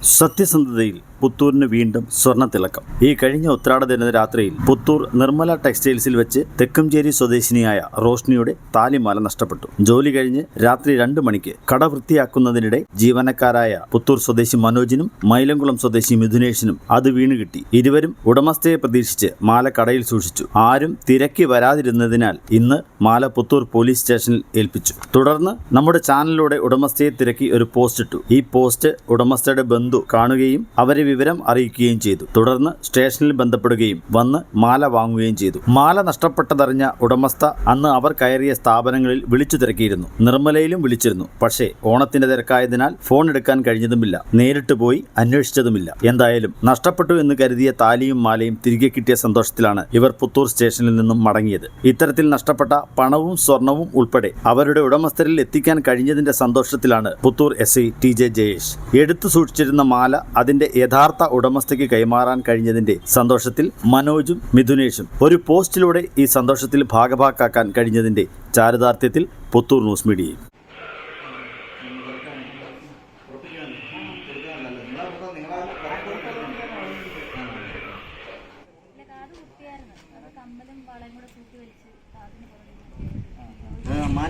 സത്യസന്ധതയിൽ പുത്തൂരിന് വീണ്ടും സ്വർണത്തിളക്കം ഈ കഴിഞ്ഞ ഉത്രാട ദിന രാത്രിയിൽ പുത്തൂർ നിർമ്മല ടെക്സ്റ്റൈൽസിൽ വെച്ച് തെക്കുംചേരി സ്വദേശിനിയായ റോഷ്നിയുടെ താലിമാല നഷ്ടപ്പെട്ടു. ജോലി കഴിഞ്ഞ് രാത്രി രണ്ട് മണിക്ക് കട വൃത്തിയാക്കുന്നതിനിടെ ജീവനക്കാരായ പുത്തൂർ സ്വദേശി മനോജിനും മൈലംകുളം സ്വദേശി മിഥുനേഷിനും അത് വീണുകിട്ടി ഇരുവരും ഉടമസ്ഥയെ പ്രതീക്ഷിച്ച് മാല കടയിൽ സൂക്ഷിച്ചു. ആരും തിരക്കി വരാതിരുന്നതിനാൽ ഇന്ന് മാല പുത്തൂർ പോലീസ് സ്റ്റേഷനിൽ ഏൽപ്പിച്ചു. തുടർന്ന് നമ്മുടെ ചാനലിലൂടെ ഉടമസ്ഥയെ തിരക്കി ഒരു പോസ്റ്റ് ഇട്ടു. ഈ പോസ്റ്റ് ഉടമസ്ഥയുടെ ബന്ധു കാണുകയും അവരെ വിവരം അറിയിക്കുകയും ചെയ്തു. തുടർന്ന് സ്റ്റേഷനിൽ ബന്ധപ്പെടുകയും വന്ന് മാല വാങ്ങുകയും ചെയ്തു. മാല നഷ്ടപ്പെട്ടതറിഞ്ഞ ഉടമസ്ഥ അന്ന് അവർ കയറിയ സ്ഥാപനങ്ങളിൽ വിളിച്ചു തിരക്കിയിരുന്നു. നിർമ്മലയിലും വിളിച്ചിരുന്നു. പക്ഷേ ഓണത്തിന്റെ തിരക്കായതിനാൽ ഫോൺ എടുക്കാൻ കഴിഞ്ഞതുമില്ല. നേരിട്ട് പോയി അന്വേഷിച്ചതുമില്ല. എന്തായാലും നഷ്ടപ്പെട്ടു എന്ന് കരുതിയ താലിയും മാലയും തിരികെ കിട്ടിയ സന്തോഷത്തിലാണ് ഇവർ പുത്തൂർ സ്റ്റേഷനിൽ നിന്നും മടങ്ങിയത്. ഇത്തരത്തിൽ നഷ്ടപ്പെട്ട പണവും സ്വർണവും ഉൾപ്പെടെ അവരുടെ ഉടമസ്ഥരിൽ എത്തിക്കാൻ കഴിഞ്ഞതിന്റെ സന്തോഷത്തിലാണ് Puthur S I T J Jayesh. എടുത്തു സൂക്ഷിച്ചിരുന്ന മാല അതിന്റെ യഥാർത്ഥ ഉടമസ്ഥയ്ക്ക് കൈമാറാൻ കഴിഞ്ഞതിന്റെ സന്തോഷത്തിൽ മനോജും മിഥുനേഷും ഒരു പോസ്റ്റിലൂടെ ഈ സന്തോഷത്തിൽ ഭാഗഭാക്കാക്കാൻ കഴിഞ്ഞതിന്റെ ചാരിതാർത്ഥ്യത്തിൽ പുത്തൂർ ന്യൂസ് മീഡിയയും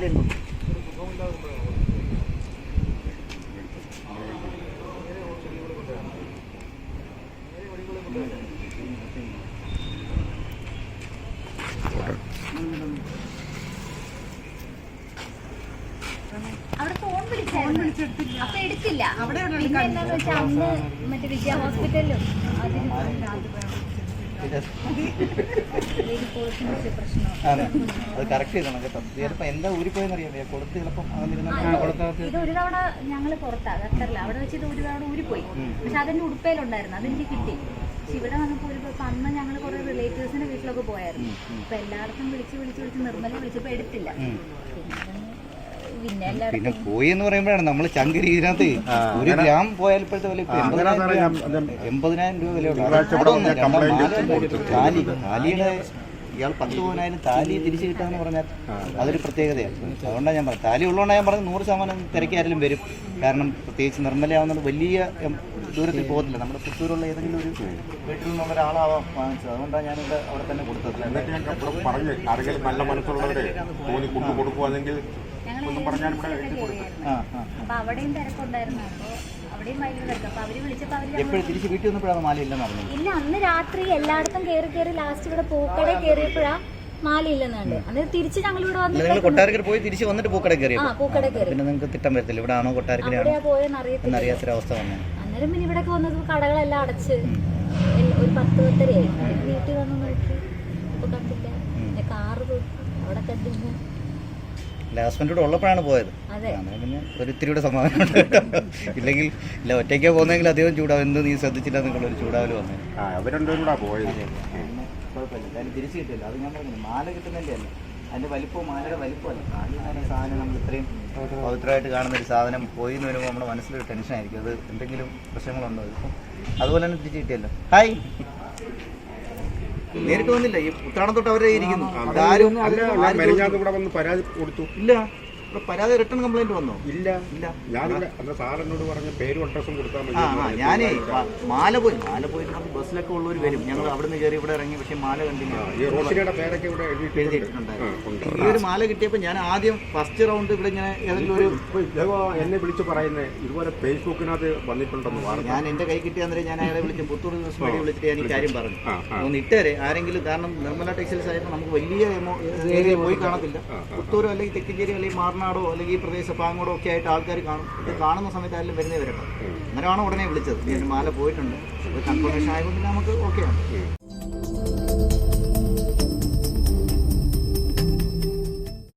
ഇല്ല, അവിടെ ഫോൺ വിളിച്ചായിരുന്നു. അപ്പൊ എടുത്തില്ല. പിന്നെ എന്താന്ന് വെച്ചാൽ അന്ന് മറ്റേ ഹോസ്പിറ്റലിലും അതിന് അതെ കറക്റ്റ് ചെയ്തണം കേട്ടോ. എന്താ ഊരിപ്പോയെന്ന് കൊടുത്ത് ചിലപ്പം ഇത് ഒരു തവണ ഞങ്ങൾ പുറത്താ ഖത്തറില്ല അവിടെ വെച്ച് ഇത് ഒരു തവണ ഊരിപ്പോയി. പക്ഷെ അതെന്റെ ഉടുപ്പയിലുണ്ടായിരുന്നു അതെനിക്ക് കിട്ടി. പക്ഷെ ഇവിടെ വന്നപ്പോൾ ഒരു അന്ന് ഞങ്ങൾ കുറെ റിലേറ്റീവ്സിന്റെ വീട്ടിലൊക്കെ പോയായിരുന്നു. അപ്പൊ എല്ലായിടത്തും വിളിച്ച് വിളിച്ച് വിളിച്ച് നിർമ്മല വിളിച്ചപ്പോ എടുത്തില്ല. പിന്നെ പോയി എന്ന് പറയുമ്പോഴാണ് നമ്മൾ ചങ്കരി ഇതിനകത്ത് ഒരു ഗ്രാം പോയാൽ ഇപ്പോഴത്തെ വില എൺപതിനായിരം രൂപ. വില താലി താലിയുടെ ഇയാൾ പത്ത് പതിനായിരം താലി തിരിച്ചു കിട്ടാന്ന് പറഞ്ഞാൽ അതൊരു പ്രത്യേകതയാണ്. അതുകൊണ്ടാണ് ഞാൻ പറഞ്ഞത്. താലി ഉള്ളതുകൊണ്ടാണ് ഞാൻ പറഞ്ഞത് നൂറ് ശതമാനം തിരക്കായാലും വരും. കാരണം പ്രത്യേകിച്ച് നിർമ്മലയാവുന്നത് വലിയ ദൂരത്തിൽ പോകത്തില്ല. നമ്മുടെ പുത്തൂരുള്ള ഏതെങ്കിലും ഒരു വീട്ടിൽ നിന്നുള്ള ഒരാളാവാം വാങ്ങിച്ചത്. അതുകൊണ്ടാണ് ഞാനിവിടെ അവിടെ തന്നെ കൊടുത്തത്. എന്നിട്ട് ഞാൻ അപ്പോൾ പറഞ്ഞു ആരെങ്കിലും നല്ല മനസ്സുള്ളവരെ തോന്നി കൊണ്ടു കൊടുക്കുവാണെങ്കിൽ ഒന്നും പറഞ്ഞാൽ ഇവിടെ എഴുതി ആ ആ അപ്പൊ അവിടെയും തിരക്കുണ്ടായിരുന്നു. അപ്പൊ അവിടെയും ഭയങ്കര തിരക്ക്. അപ്പൊ അവർ വിളിച്ചപ്പോ അവർ എപ്പോഴും തിരിച്ച് വീട്ടിൽ വന്നപ്പോഴാണ് മാല ഇല്ലെന്ന് പറഞ്ഞത് ഇല്ല അന്ന് രാത്രി എല്ലായിടത്തും കയറി കയറി ലാസ്റ്റ് ഇവിടെ പൂക്കട കയറിയപ്പോഴാ മാല ഇല്ലെന്നുണ്ട്. അന്നേരം തിരിച്ച് ഞങ്ങൾ ഇവിടെ വന്ന് നിങ്ങൾ കൊട്ടാരക്കര പോയി തിരിച്ച് വന്നിട്ട് പൂക്കട ആ കയറിയോ പൂക്കട കയറി പിന്നെ നിങ്ങൾക്ക് തിട്ടം വരത്തില്ല. ഇവിടെ ആണോ കൊട്ടാരക്കരയാണോ പോയെന്ന് അറിയത്തില്ല. എന്നറിയാത്തൊരവസ്ഥ വന്നു. അന്നേരം പിന്നെ വന്നത് കടകളെല്ലാം അടച്ച് ഒരു പത്ത് പത്തരയായി. വീട്ടിൽ വന്ന് നോക്കി. ഇപ്പൊ കണ്ടില്ല. പിന്നെ കാറ് അവിടെ കണ്ടില്ല. അല്ല ഹസ്ബൻഡോട് ഉള്ളപ്പോഴാണ് പോയത്. അങ്ങനെ പിന്നെ ഒരു ഇത്തിരിയുടെ സമാധാനം. ഇല്ലെങ്കിൽ ഇല്ല ഒറ്റയ്ക്കാ പോകുന്നെങ്കിൽ അധികം ചൂടാവും. എന്ത് നീ ശ്രദ്ധിച്ചില്ല എന്നുള്ള ഒരു ചൂടാവൽ വന്നു. കുഴപ്പമില്ല. തിരിച്ചു കിട്ടില്ല അത് ഞാൻ പറഞ്ഞു മാല കിട്ടുന്നതിന്റെ അല്ല അതിന്റെ വലിപ്പവും മാലയുടെ വലിപ്പമല്ല സാധനം നമ്മൾ ഇത്രയും പവിത്രമായിട്ട് കാണുന്ന ഒരു സാധനം പോയി എന്ന് വരുമ്പോൾ നമ്മുടെ മനസ്സിലൊരു ടെൻഷനായിരിക്കും അത് എന്തെങ്കിലും പ്രശ്നങ്ങളുണ്ടോ? ഇപ്പം അതുപോലെ തന്നെ തിരിച്ചു കിട്ടിയല്ലോ. ഹായ് നേരിട്ട് വന്നില്ല. ഈ തൊട്ട് അവരെ ഇരിക്കുന്നു. ആരും ഇവിടെ വന്ന് പരാതി കൊടുത്തു. ഇല്ല. ഇവിടെ പരാതി റിട്ടേൺ കംപ്ലൈന്റ് വന്നോ? ഇല്ല. ഇല്ല. ഞാൻ സാറിനോട് പറഞ്ഞ പേരും അഡ്രസ്സും കൊടുത്താൽ മതി ആ ഞാനേ മാല പോയി. മാല പോയിട്ട് നമുക്ക് ബസ്സിലൊക്കെ ഉള്ളവർ വരും. ഞങ്ങൾ അവിടെ നിന്ന് കയറി ഇവിടെ ഇറങ്ങി പക്ഷേ മാല കണ്ടില്ല. ഈ ഒരു മാല കിട്ടിയപ്പോൾ ഞാൻ ആദ്യം ഫസ്റ്റ് റൗണ്ട് ഇവിടെ ഇങ്ങനെ ഏതെങ്കിലും ഒരു എന്നെ വിളിച്ച് പറയുന്നത് ഇതുപോലെ ഫേസ്ബുക്കിനകത്ത് വന്നിട്ടുണ്ടെന്ന് വാർത്ത. ഞാൻ എന്റെ കൈ കിട്ടിയ ഞാൻ അയാളെ വിളിച്ച് പുത്തൂർ ന്യൂസ് മീഡിയ വിളിച്ചിട്ട് ഞാൻ ഈ കാര്യം പറഞ്ഞു. ഒന്ന് ഇട്ടേരെ. ആരെങ്കിലും കാരണം നിർമ്മല ടെക്സ്റ്റൈൽസ് ആയിട്ട് നമുക്ക് വലിയ ഏരിയ പോയി കാണത്തില്ല. പുത്തൂരോ അല്ലെങ്കിൽ തെക്കിഞ്ചേരി അല്ലെങ്കിൽ മാറനാടോ അല്ലെങ്കിൽ ഈ പ്രദേശ പാങ്ങോടോ ഒക്കെ ആയിട്ട് ആൾക്കാർ കാണും. ഇത് കാണുന്ന സമയത്ത് ആരെങ്കിലും വരുന്നേ വരട്ടെ അന്നേരമാണ് ഉടനെ വിളിച്ചത്. മാല പോയിട്ടുണ്ട്. കൺഫർമേഷൻ ആയതുകൊണ്ട് നമുക്ക് ഓക്കെയാണ്